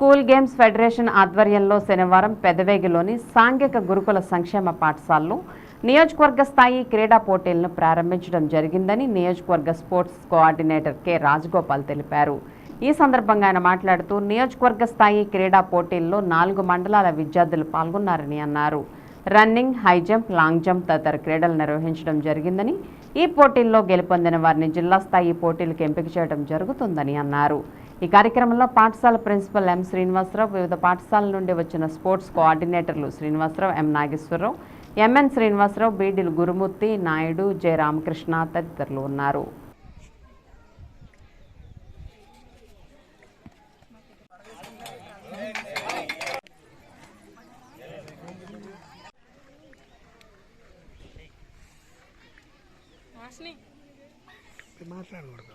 School games federation ఆధ్వర్యంలో శనివారం పెదవేగిలోని సాంఘిక గురుకుల సంక్షేమ పాఠశాలలో నియోజకవర్గ స్థాయి క్రీడా పోటీలను ప్రారంభించడం జరిగిందని నియోజకవర్గ స్పోర్ట్స్ కోఆర్డినేటర్ కె. రాజగోపాల్ తెలిపారు. ఈ సందర్భంగా ఆయన మాట్లాడుతూ నియోజకవర్గ స్థాయి క్రీడా పోటీల్లో నాలుగు మండలాల విద్యార్థులు పాల్గొన్నారని అన్నారు. Running high jump long jump తదితర క్రీడలు నిర్వహించడం జరిగిందని ఈ పోటీల్లో గెలుపొందిన వారిని జిల్లా స్థాయి పోటీలకు ఎంపిక చేయడం జరుగుతుందని అన్నారు. ఈ కార్యక్రమంలో పాఠశాల ప్రిన్సిపల్ ఎం శ్రీనివాసరావు వివిధ పాఠశాలల నుండి వచ్చిన sports కోఆర్డినేటర్లు Srinivasarao M Nageswararao M N Srinivasarao బీడిలు Gurumurthy Naidu J Ramakrishna తదితరులు ఉన్నారు. మాట్లాడకూడదు.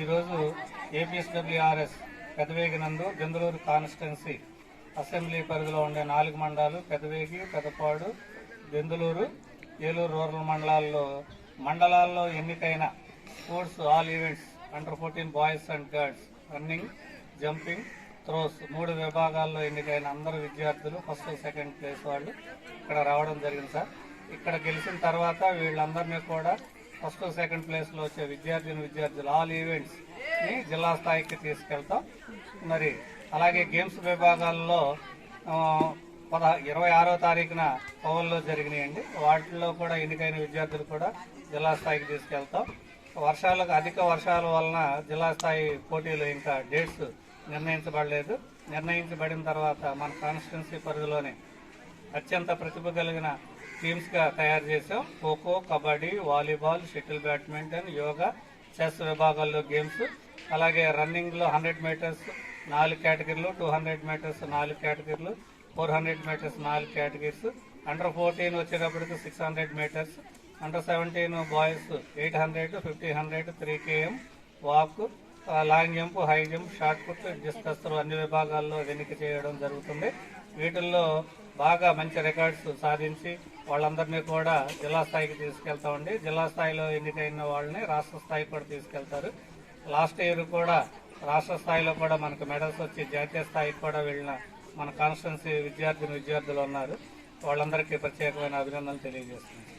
ఈరోజు ఏపీఎస్డబ్ల్యూఆర్ఎస్ పెదవేగి నందు బెంగళూరు కాన్స్టిట్యున్సీ అసెంబ్లీ పరిధిలో ఉండే నాలుగు మండలాలు పెదవేగి పెదపాడు బెందులూరు ఏలూరు రూరల్ మండలాల్లో మండలాల్లో ఎన్నికైన sports all events under fourteen boys and girls running jumping throws మూడు విభాగాల్లో ఎన్నికైన అందరు విద్యార్థులు ఫస్ట్ సెకండ్ ప్లేస్ వాళ్ళు ఇక్కడ రావడం జరిగింది సార్. ఇక్కడ గెలిచిన తర్వాత వీళ్ళందరినీ కూడా ఫస్ట్ సెకండ్ ప్లేస్లో వచ్చే విద్యార్థిని విద్యార్థులు ఆల్ ఈవెంట్స్ని జిల్లా స్థాయికి తీసుకెళ్తాం. మరి అలాగే గేమ్స్ విభాగాల్లో పద ఇరవై ఆరో తారీఖున పవన్లో జరిగినాయండి. వాటిల్లో కూడా ఎన్నికైన విద్యార్థులు కూడా జిల్లా స్థాయికి తీసుకెళ్తాం. వర్షాలకు అధిక వర్షాల వలన జిల్లా స్థాయి పోటీలు ఇంకా డేట్స్ నిర్ణయించబడలేదు. నిర్ణయించబడిన తర్వాత మన కాన్స్టిట్యున్సీ పరిధిలోనే అత్యంత ప్రతిభ కలిగిన టీమ్స్గా తయారు చేసాం kho kho kabaddi volleyball shuttle badminton yoga chess విభాగాల్లో గేమ్స్. అలాగే రన్నింగ్లో హండ్రెడ్ మీటర్స్ నాలుగు కేటగిరీలు టూ హండ్రెడ్ మీటర్స్ నాలుగు కేటగిరీలు ఫోర్ హండ్రెడ్ మీటర్స్ నాలుగు కేటగిరీస్. అండర్ ఫోర్టీన్ వచ్చేటప్పటికి six hundred metres. Under seventeen boys eight hundred fifty hundred three KM walk long jump high jump shot put discus అన్ని విభాగాల్లో వెనుక చేయడం జరుగుతుంది. వీటిల్లో బాగా మంచి రికార్డ్స్ సాధించి వాళ్ళందరినీ కూడా జిల్లా స్థాయికి తీసుకెళ్తామండి. జిల్లా స్థాయిలో ఎన్నికైన వాళ్ళని రాష్ట్ర స్థాయికి కూడా తీసుకెళ్తారు. లాస్ట్ ఇయర్ కూడా రాష్ట్ర స్థాయిలో కూడా మనకు మెడల్స్ వచ్చి జాతీయ స్థాయికి కూడా వెళ్ళిన మన కాన్స్టిట్యున్సీ విద్యార్థిని విద్యార్థులు ఉన్నారు వాళ్ళందరికీ ప్రత్యేకమైన అభినందనలు తెలియజేస్తున్నాను.